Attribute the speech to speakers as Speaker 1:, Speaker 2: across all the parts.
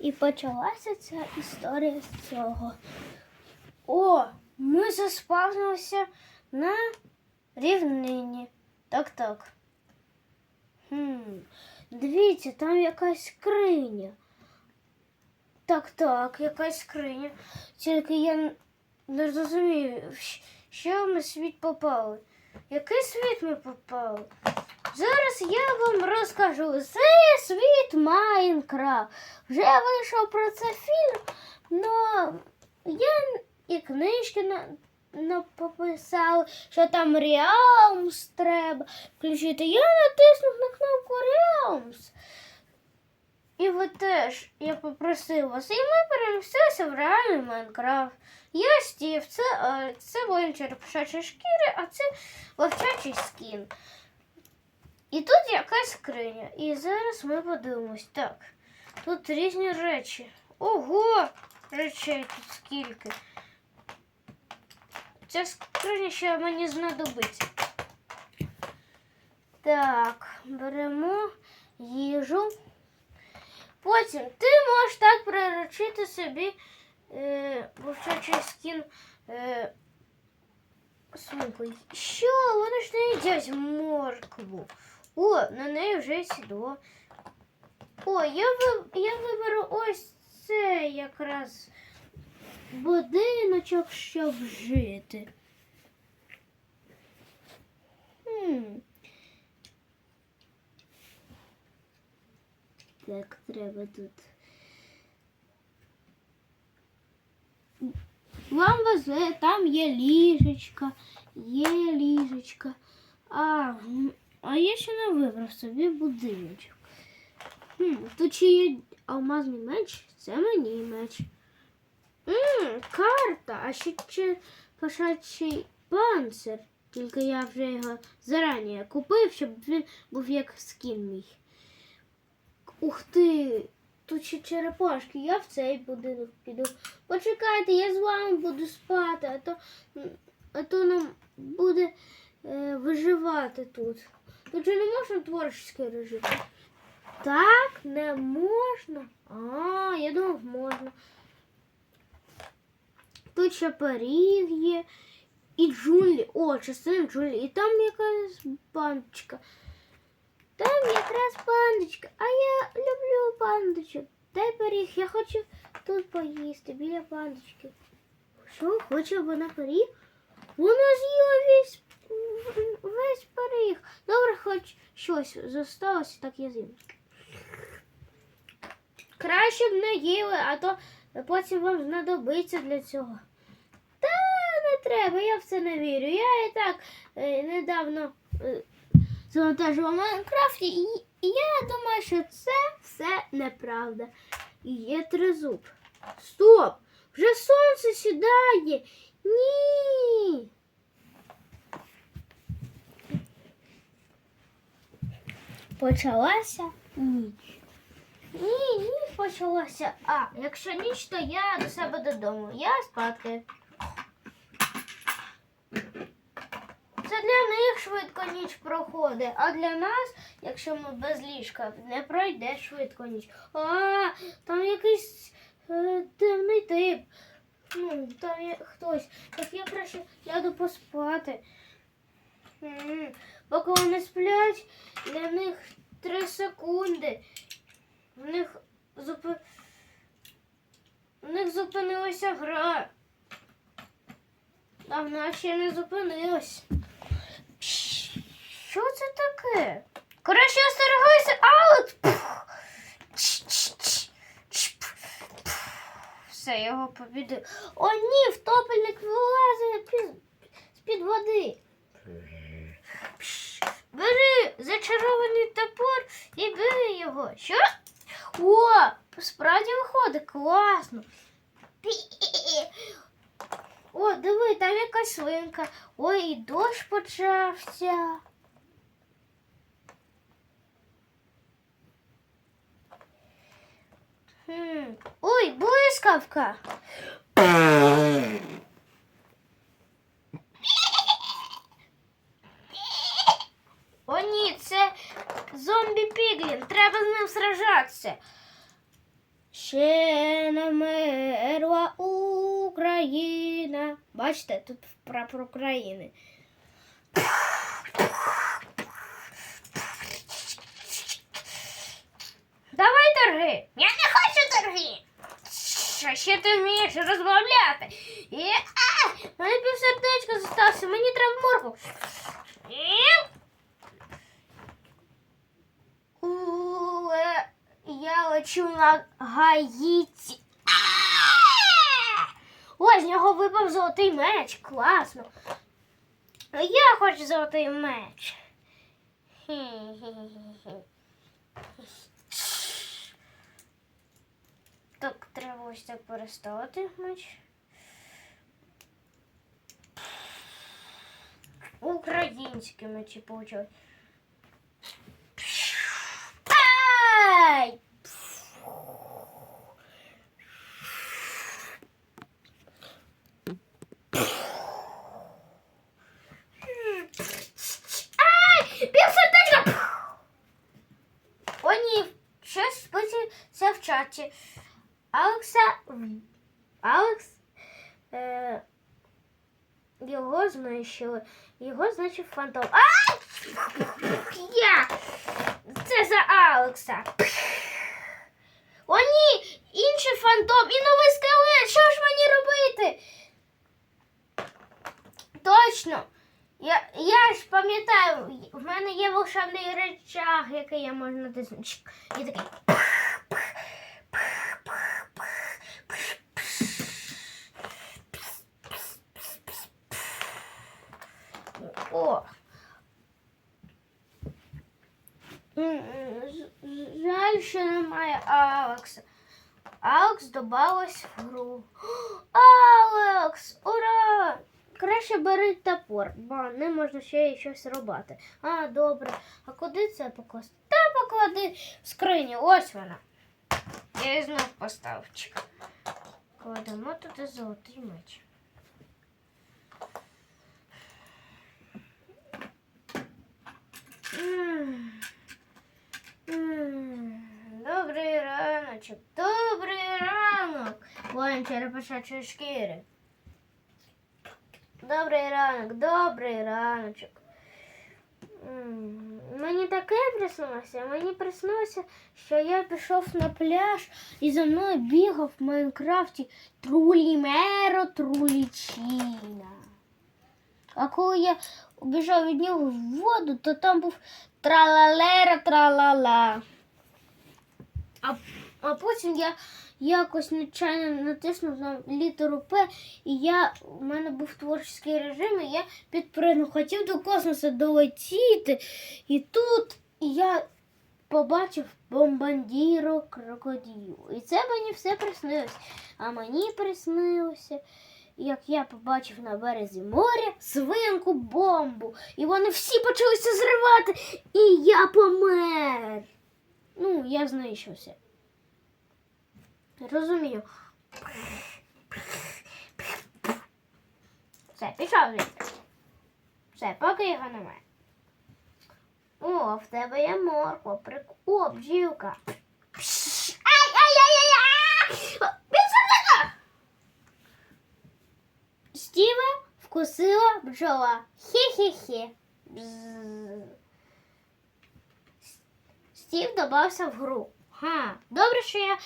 Speaker 1: І почалася ця історія з цього. О, ми заспавнилися на рівнині. Так, так. Хм. Дивіться, там якась скриня. Так, так, якась скриня. Тільки я не розумію, що ми світ попали. Який світ ми попали? Зараз я вам розкажу. Це світ Майнкрафт. Вже вийшов про це фільм, але я і книжки на, на пописали, що там Реалмс треба включити. Я натиснув на кнопку Realms. І ви теж, я попросив вас, і ми перемістилися в реальний Майнкрафт. Я Стів, це, е, це воїн черепашачої шкіри, а це вовчачий скін. І тут якась скриня. І зараз ми подивимось. Так, тут різні речі. Ого! Речей тут скільки. Ця скриня ще мені знадобиться. Так, беремо їжу. Потім ти можеш так приручити собі е, вовчачий скін е, сумкою. Що? Вони ж не їдять моркву. О, на неї вже сідло. О, я, я виберу ось це якраз будиночок, щоб жити. Хм. Так, треба тут. Вам везе, там є ліжечка, є ліжечка. А, а я ще не вибрав собі будиночок. Хм, тут ще є алмазний меч, це мені меч. Мм, карта, а ще чи кошачий панцир. Тільки я вже його зарані купив, щоб він був як скін мій. Ух ти! Тут ще черепашки, я в цей будинок піду. Почекайте, я з вами буду спати, а то, а то нам буде е, виживати тут. Тут же не можна творческий режим. Так, не можна. А, я думав, можна. Тут ще пиріг є. І джунглі. О, частина джунглі. І там якась бандочка. Там якраз пандочка. А я люблю пандочок. Дай пиріг, я хочу тут поїсти біля пандочки. Що, хоче вона пиріг? Вона з'їла весь, весь пиріг. Добре, хоч щось зосталося, так я з'їм. Краще б не їли, а то потім вам знадобиться для цього. Та не треба, я в це не вірю. Я і так е, недавно е, завантажував Майнкрафт, і я думаю, що це все неправда. І є тризуб. Стоп! Вже сонце сідає. Ні. Почалася ніч. Ні, ніч почалася. А, якщо ніч, то я до себе додому. Я спати. Це для них швидко ніч проходить, а для нас, якщо ми без ліжка, не пройде швидко ніч. А, там якийсь е, темний тип. Ну, там є хтось. Так я краще ляду поспати. Поки вони сплять, для них три секунди. В них зупи... В них зупинилася гра. А в нас ще не зупинилась. Що це таке? Краще остерегайся, аут! Все, його побідив. О, ні, втопельник вилазить під- з-під води. Пш! Бери зачарований топор і бери його. Що? О, справді виходить, класно. Пі! О, диви, там якась. Ой, і дощ почався. Хм. Ой, блискавка. О, ні, це зомбі Піглін. Треба з ним сражатися. Ще не мерла Україна. Бачите, тут прапор України. Давай торги. Я не хочу торги. Що ще ти вмієш розмовляти? І, а, мене півсердечка зостався, мені треба морку. І... У, е, Я лечу на Гаїті. Ось з нього випав золотий меч. Класно. Я хочу золотий меч. Так, треба ось так переставити меч. Українські мечі получили. Ай! Півсердечка! О, ні, щось спиться в чаті. Алекса. Алекс. Е, його знищили. Його значить фантом. Ай! Я! Це за Алекса. О, ні! Інший фантом і новий скелет! Що ж мені робити? Точно! Я, ж пам'ятаю, в мене є волшебний речах, який я можу натиснути. І такий. О. Жаль, що немає Алекса. Алекс добавилась в гру. Алекс! Ура! Краще бери топор, бо не можна ще й щось робити. А, добре. А куди це покласти? Та поклади в скриню, ось вона. Я її знов поставив. Чик. Кладемо туди золотий меч. М. М. Добрий раночок, добрий ранок. Воїн черепашачої шкіри. Добрий ранок, добрий раночок. Мені таке приснилося. Мені приснилося, що я пішов на пляж і за мною бігав в Майнкрафті Трулімеро Трулічіна. А коли я біжав від нього в воду, то там був тралалера тралала. А, а потім я якось нечайно натиснув на літеру П, і я, у мене був творчий режим, і я підпригнув. Хотів до космосу долетіти. І тут я побачив бомбандіро крокодилу. І це мені все приснилось. А мені приснилося, як я побачив на березі моря свинку бомбу. І вони всі почалися зривати, і я помер. Ну, я знищився. Розумію. Все, пішов він. Все, поки його немає. О, в тебе є морква. Прик... О, бджілка. Стіва вкусила бджола. Хі-хі-хі. Стів добався в гру. Ха, добре, що я.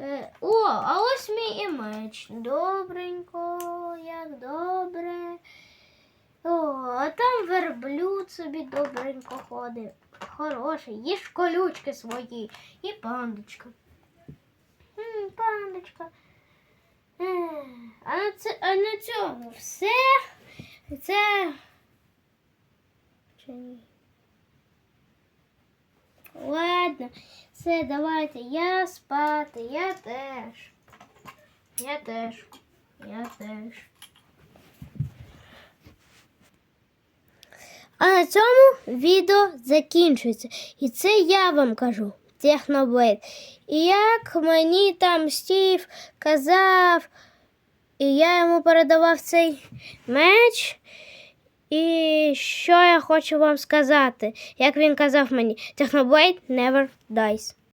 Speaker 1: Е, о, а ось мій і меч. Добренько, як добре. О, а там верблюд собі добренько ходить. Хороший, їж колючки свої. І пандочка. М, пандочка. Ех, А на, це, а на цьому все. Це. Чи ні? Ладно, все, давайте. Я спати, я теж. Я теж. Я теж. А на цьому відео закінчується. І це я вам кажу, Техноблейд. І як мені там Стів казав, і я йому передавав цей меч. І що я хочу вам сказати? Як він казав мені, Technoblade never dies.